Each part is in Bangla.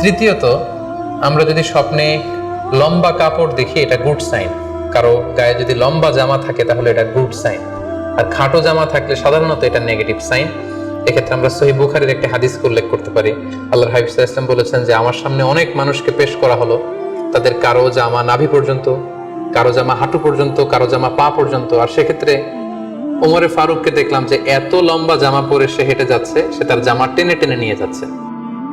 তৃতীয়ত, আমরা যদি স্বপ্নে লম্বা কাপড় দেখি, এটা গুড সাইন কারও গায়ে যদি লম্বা জামা থাকে, তাহলে এটা গুড সাইন আর খাটো জামা থাকলে সাধারণত এটা নেগেটিভ সাইন এক্ষেত্রে আমরা সহি বুখারির একটি হাদিস উল্লেখ করতে পারি। আল্লাহ হাবিব সাল্লাল্লাহু আলাইহি ওয়াসাল্লাম বলেছেন যে, আমার সামনে অনেক মানুষকে পেশ করা হলো। তাদের কারও জামা নাভি পর্যন্ত, কারও জামা হাঁটু পর্যন্ত, কারও জামা পা পর্যন্ত। আর সেক্ষেত্রে ওমরে ফারুককে দেখলাম যে, এত লম্বা জামা পরে সে হেঁটে যাচ্ছে, সে তার জামা টেনে টেনে নিয়ে যাচ্ছে।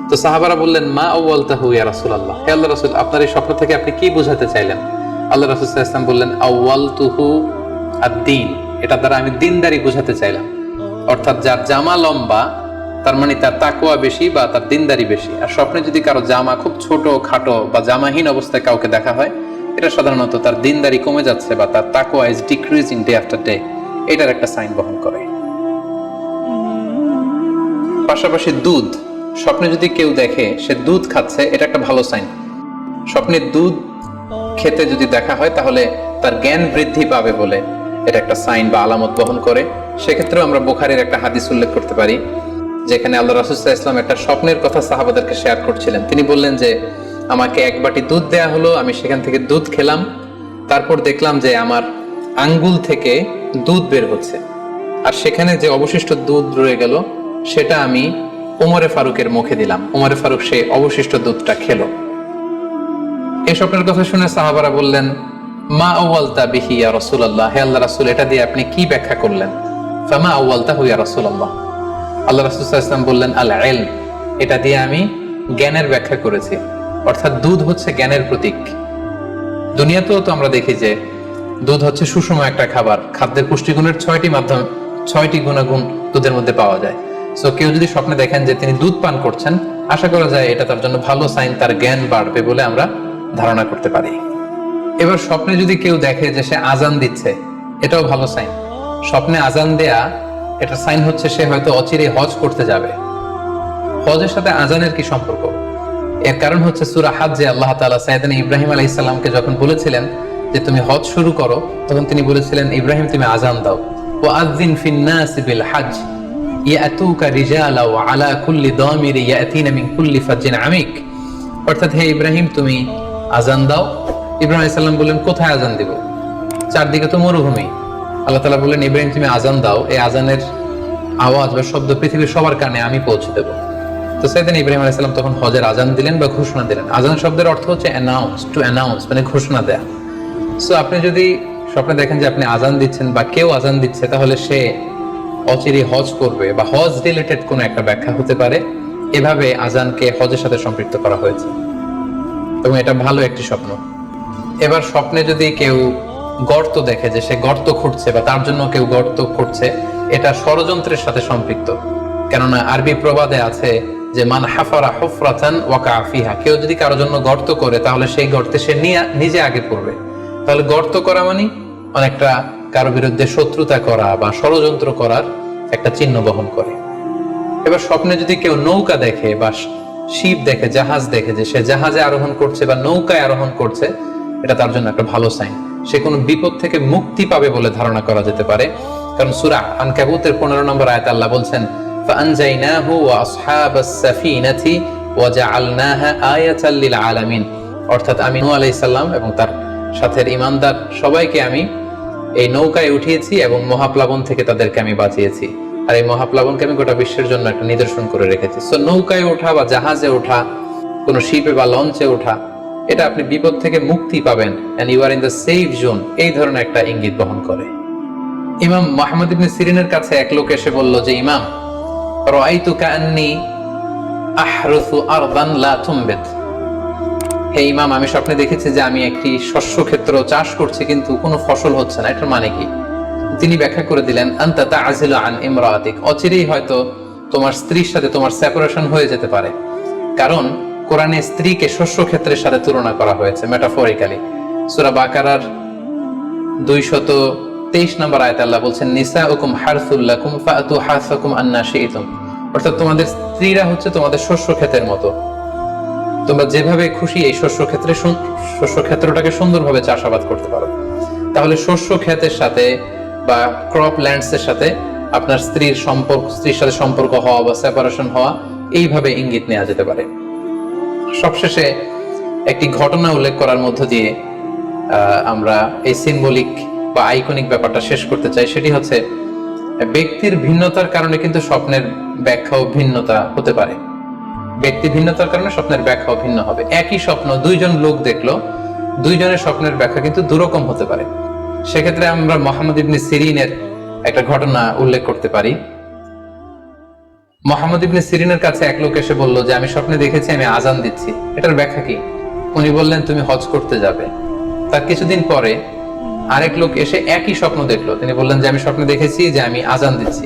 তো সাহাবারা বললেন, মা আউ্বালতাহু ইয়া রাসূলুল্লাহ। হে আল্লাহ রাসূল, আপনার এই স্বপ্ন থেকে আপনি কি বোঝাতে চাইলেন? আল্লাহ রাসূল সাল্লাল্লাহু আলাইহি ওয়াসাল্লাম বললেন আউ্বালতুহু আদ-দীন। এটা দ্বারা আমি দিনদারি বোঝাতে চাইলাম। অর্থাৎ যার জামা লম্বা, তার মানে তার তাকওয়া বেশি বা তার দিনদারি বেশি। আর স্বপ্নে যদি কারও জামা খুব ছোট, খাটো বা জামাহীন অবস্থায় কাউকে দেখা হয়, এটা সাধারণত তার দিনদারি কমে যাচ্ছে বা তার তাকওয়া is decreasing day after day এটার একটা সাইন বহন করে। পাশাপাশি দুধ। স্বপ্নে যদি কেউ দেখে সে দুধ খাচ্ছে, এটা একটা ভালো সাইন স্বপ্নে দুধ খেতে যদি দেখা হয়, তাহলে তার জ্ঞান বৃদ্ধি পাবে বলে এটা একটা সাইন বা আলামত বহন করে। সেক্ষেত্রেও আমরা বুখারের একটা হাদিস উল্লেখ করতে পারি, যেখানে আল্লাহ রাসুল্লাহ ইসলাম একটা স্বপ্নের কথা সাহাবাদেরকে শেয়ার করছিলেন। তিনি বললেন যে, আমাকে এক বাটি দুধ দেয়া হলো, আমি সেখান থেকে দুধ খেলাম। তারপর দেখলাম যে আমার আঙ্গুল থেকে দুধ বের হচ্ছে। আর সেখানে যে অবশিষ্ট দুধ রয়ে গেল, সেটা আমি ওমরে ফারুকের মুখে দিলাম। ওমরে ফারুক সেই অবশিষ্ট দুধটা খেলো। এই স্বপ্নের কথা শুনে সাহাবারা বললেন, মা রাসূলুল্লাহ? হে আল্লাহ এটা দিয়ে আপনি কি ব্যাখ্যা করলেন? ফামা রাসূলুল্লাহ? আল্লাহ বললেন আল এটা দিয়ে আমি জ্ঞানের ব্যাখ্যা করেছি। অর্থাৎ দুধ হচ্ছে জ্ঞানের প্রতীক। দুনিয়াতেও তো আমরা দেখি যে দুধ হচ্ছে সুষম একটা খাবার। খাদ্যের পুষ্টিগুণের ছয়টি মাধ্যম, ছয়টি গুণাগুণ দুধের মধ্যে পাওয়া যায়। সো কেউ যদি স্বপ্নে দেখেন যে তিনি দুধ পান করছেন, আশা করা যায় এটা তার জন্য ভালো সাইন তার জ্ঞান বাড়বে বলে আমরা ধারণা করতে পারি। এবার স্বপ্নে যদি কেউ দেখে যে সে আজান দিচ্ছে, এটাও ভালো সাইন স্বপ্নে আজান দেয়া, এটা সাইন হচ্ছে সে হয়তো অচিরে হজ করতে যাবে। হজের সাথে আজানের কি সম্পর্ক? এর কারণ হচ্ছে সুরা হাজ যে আল্লাহ তাআলা সাইয়েদান ইব্রাহিম আলাইহিস সালামকে যখন বলেছিলেন যে তুমি হজ শুরু করো, তখন তিনি বলেছিলেন, ইব্রাহিম, তুমি আজান দাও। ও নাস বিল হজ। তো আওয়াজ বা শব্দ পৃথিবীর সবার কানে আমি পৌঁছে দেবো। তো সেদিন ইব্রাহিম আলাইসাল্লাম তখন হজের আজান দিলেন বা ঘোষণা দিলেন। আজান শব্দের অর্থ হচ্ছে মানে ঘোষণা দেয়া। সো আপনি যদি স্বপ্নে দেখেন যে আপনি আজান দিচ্ছেন বা কেউ আজান দিচ্ছে, তাহলে সে অচিরে হজ করবে বা হজ রিলেটেড কোনো একটা ব্যাখ্যা হতে পারে। এভাবে আজানকে হজের সাথে সম্পৃক্ত করা হয়েছে। এবং এটা ভালো একটি স্বপ্ন। এবার স্বপ্নে যদি কেউ গর্ত দেখে যে সে গর্ত খুঁড়ছে বা তার জন্য কেউ গর্ত খুঁড়ছে, এটা ষড়যন্ত্রের সাথে সম্পৃক্ত। কেননা আরবি প্রবাদে আছে যে, মান হাফারা হুফরাতান ওয়াকা ফিহা। কেউ যদি কারোর জন্য গর্ত করে, তাহলে সেই গর্তে সে নিজে আগে পড়বে। তাহলে গর্ত করা মানে অনেকটা কারও বিরুদ্ধে শত্রুতা করা বা ষড়যন্ত্র করার একটা চিহ্ন বহন করে। এবার স্বপ্নে যদি কেউ নৌকা দেখে বা শিব দেখে, জাহাজ দেখে যে সে জাহাজে আরোহণ করছে বা নৌকায় আরোহণ করছে, এটা তার জন্য একটা ভালো সাইন সে কোনো বিপদ থেকে মুক্তি পাবে বলে ধারণা করা যেতে পারে। কারণ সুরা আনকাবুতের পনেরো নম্বর আয়ত আল্লাহ বলছেন অর্থাৎ আমি নু আলাইসাল্লাম এবং তার সাথের ইমানদার সবাইকে আমি এই নৌকায় উঠিয়েছি এবং মহাপ্লাবন থেকে তাদেরকে আমি বাঁচিয়েছি। আর এই মহাপ্লাবনকে আমি গোটা বিশ্বের জন্য একটা নিদর্শন করে রেখেছি। সো নৌকায় ওঠা বা জাহাজে ওঠা, কোনো শিপে বা লঞ্চে ওঠা, এটা আপনি বিপদ থেকে মুক্তি পাবেন and you are in the safe zone এই ধরনের একটা ইঙ্গিত বহন করে। ইমাম মোহাম্মদ ইবনে সিরিনের কাছে এক লোক এসে বলল যে, ইমাম রাআইতু কাআন্নি আহরুসু আরদান লা তুমবিত। হে ইমাম, আমি স্বপ্নে দেখেছি যে আমি একটি শস্য ক্ষেত্র চাষ করছি, কিন্তু কোনো ফসল হচ্ছে না। এটার মানে কি? তিনি ব্যাখ্যা করে দিলেন, আন্তা তাআজিলু আন ইমরাতিক। অচিরেই হয়তো তোমার স্ত্রীর সাথে তোমার সেপারেশন হয়ে যেতে পারে। কারণ কোরআনে স্ত্রীকে শস্য ক্ষেত্রের সাথে তুলনা করা হয়েছে মেটাফরিক্যালি সূরা বাকারার দুইশত তেইশ নম্বর আয়ত আল্লাহ বলছেন নিসা হুকুম হারসুল্লাকুম ফাতু হাসাকুম আন্না শিইতুম অর্থাৎ তোমাদের স্ত্রীরা হচ্ছে তোমাদের শস্য ক্ষেতের মতো। তোমরা যেভাবে খুশি এই শস্য ক্ষেত্রে শস্য ক্ষেত্রটাকে সুন্দরভাবে চাষাবাদ করতে পারো। তাহলে শস্য ক্ষেতের সাথে বা ক্রপ ল্যান্ডস এর সাথে আপনার স্ত্রীর সম্পর্ক স্ত্রীর সাথে সম্পর্ক হওয়া বা সেপারেশন হওয়া এইভাবে ইঙ্গিত নেওয়া যেতে পারে। সবশেষে একটি ঘটনা উল্লেখ করার মধ্য দিয়ে আমরা এই সিম্বলিক বা আইকনিক ব্যাপারটা শেষ করতে চাই। সেটি হচ্ছে, ব্যক্তির ভিন্নতার কারণে কিন্তু স্বপ্নের ব্যাখ্যাও ভিন্নতা হতে পারে। ব্যক্তি ভিন্নতার কারণে স্বপ্নের ব্যাখ্যাও ভিন্ন হবে। একই স্বপ্ন দুইজন লোক দেখল, দুইজনের স্বপ্নের ব্যাখ্যা কিন্তু দুরকম হতে পারে। সেক্ষেত্রে আমরা মোহাম্মদ ইবনে সিরিনের একটা ঘটনা উল্লেখ করতে পারি। মোহাম্মদ ইবনে সিরিনের কাছে এক লোক এসে বলল যে, আমি স্বপ্নে দেখেছি, আমি আজান দিচ্ছি। এটার ব্যাখ্যা কি? উনি বললেন, তুমি হজ করতে যাবে। তার কিছুদিন পরে আরেক লোক এসে একই স্বপ্ন দেখল। তিনি বললেন যে, আমি স্বপ্নে দেখেছি যে, আমি আজান দিচ্ছি।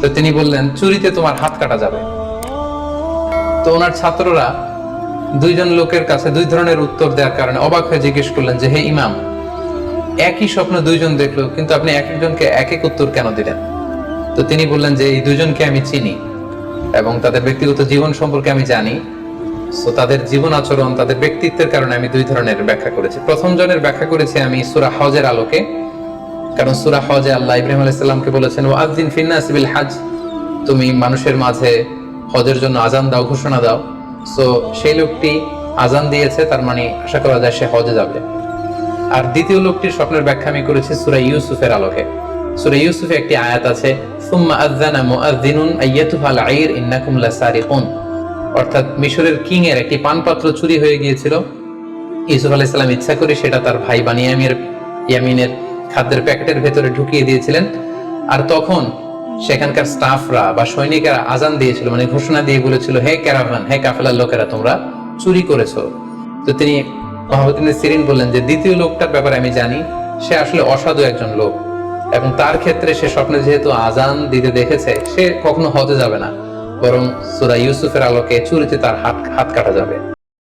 তো তিনি বললেন, চুরিতে তোমার হাত কাটা যাবে। তো ওনার ছাত্ররা দুইজন লোকের কাছে দুই ধরনের উত্তর দেওয়ার কারণে অবাক হয়ে জিজ্ঞেস করলেন যে, হে ইমাম, একই স্বপ্ন দুইজন দেখল, কিন্তু আপনি এক একজনকে এক এক উত্তর কেন দিলেন? তো তিনি বললেন যে, এই দুজনকে আমি চিনি এবং তাদের ব্যক্তিগত জীবন সম্পর্কে আমি জানি। সো তাদের জীবন আচরণ, তাদের ব্যক্তিত্বের কারণে আমি দুই ধরনের ব্যাখ্যা করেছি। প্রথম জনের ব্যাখ্যা করেছি আমি সুরা হজের আলোকে। কারণ সুরা হজে আল্লাহ ইব্রাহিম আলাইসাল্লামকে বলেছেন ও আদিন ফিন্নাস বিল হাজ। তুমি মানুষের মাঝে হজের জন্য আজান দাও, ঘোষণা দাও। সো সেই লোকটি আজান দিয়েছে, তার মানে আশা করা যায় সে হজে যাবে। আর দ্বিতীয় লোকটির স্বপ্নের ব্যাখ্যা আমি করেছি সুরা ইউসুফের আলোকে। সুরা ইউসুফে একটি আয়াত আছে, সুম্মা আযানা মুআযযিনুন আইয়াতুহাল আইর ইন্নাকুম লাসারিকুন। অর্থাৎ মিশরের কিং এর একটি পানপাত্র চুরি হয়ে গিয়েছিল। ইউসুফ আলাইহিস সালাম ইচ্ছা করে সেটা তার ভাই বানিয়ামের ইয়ামিনের খাদ্যের প্যাকেটের ভেতরে ঢুকিয়ে দিয়েছিলেন। আর তখন সেখানকার স্টাফরা বা সৈনিকেরা আজান দিয়েছিল মানে ঘোষণা দিয়ে বলেছিল, হে ক্যারাভান হে কাফেলার লোকেরা, তোমরা চুরি করেছ। তো তিনি মোহাম্মদ ইবনে সিরিন বললেন যে, দ্বিতীয় লোকটার ব্যাপারে আমি জানি, সে আসলে অসাধু একজন লোক এবং তার ক্ষেত্রে সে স্বপ্নে যেহেতু আজান দিতে দেখেছে, সে কখনো হতে যাবে না, বরং সুরা ইউসুফের আলোকে চুরিতে তার হাত হাত কাটা যাবে।